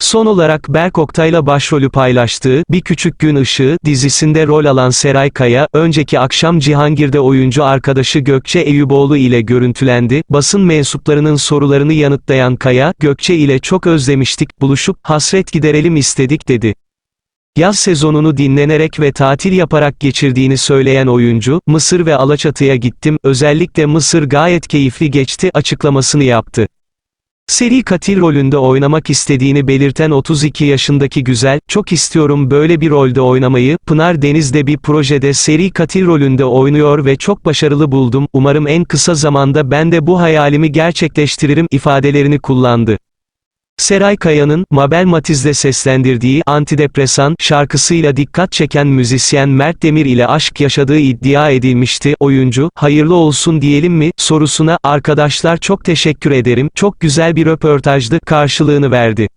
Son olarak Berk Oktay'la başrolü paylaştığı Bir Küçük Gün Işığı dizisinde rol alan Seray Kaya, önceki akşam Cihangir'de oyuncu arkadaşı Gökçe Eyüboğlu ile görüntülendi. Basın mensuplarının sorularını yanıtlayan Kaya, Gökçe ile çok özlemiştik, buluşup hasret giderelim istedik dedi. Yaz sezonunu dinlenerek ve tatil yaparak geçirdiğini söyleyen oyuncu, Mısır ve Alaçatı'ya gittim, özellikle Mısır gayet keyifli geçti açıklamasını yaptı. Seri katil rolünde oynamak istediğini belirten 32 yaşındaki güzel, çok istiyorum böyle bir rolde oynamayı, Pınar Deniz'de bir projede seri katil rolünde oynuyor ve çok başarılı buldum, umarım en kısa zamanda ben de bu hayalimi gerçekleştiririm ifadelerini kullandı. Seray Kaya'nın, Mabel Matiz'le seslendirdiği Antidepresan şarkısıyla dikkat çeken müzisyen Mert Demir ile aşk yaşadığı iddia edilmişti. Oyuncu, hayırlı olsun diyelim mi, sorusuna, arkadaşlar çok teşekkür ederim, çok güzel bir röportajdı, karşılığını verdi.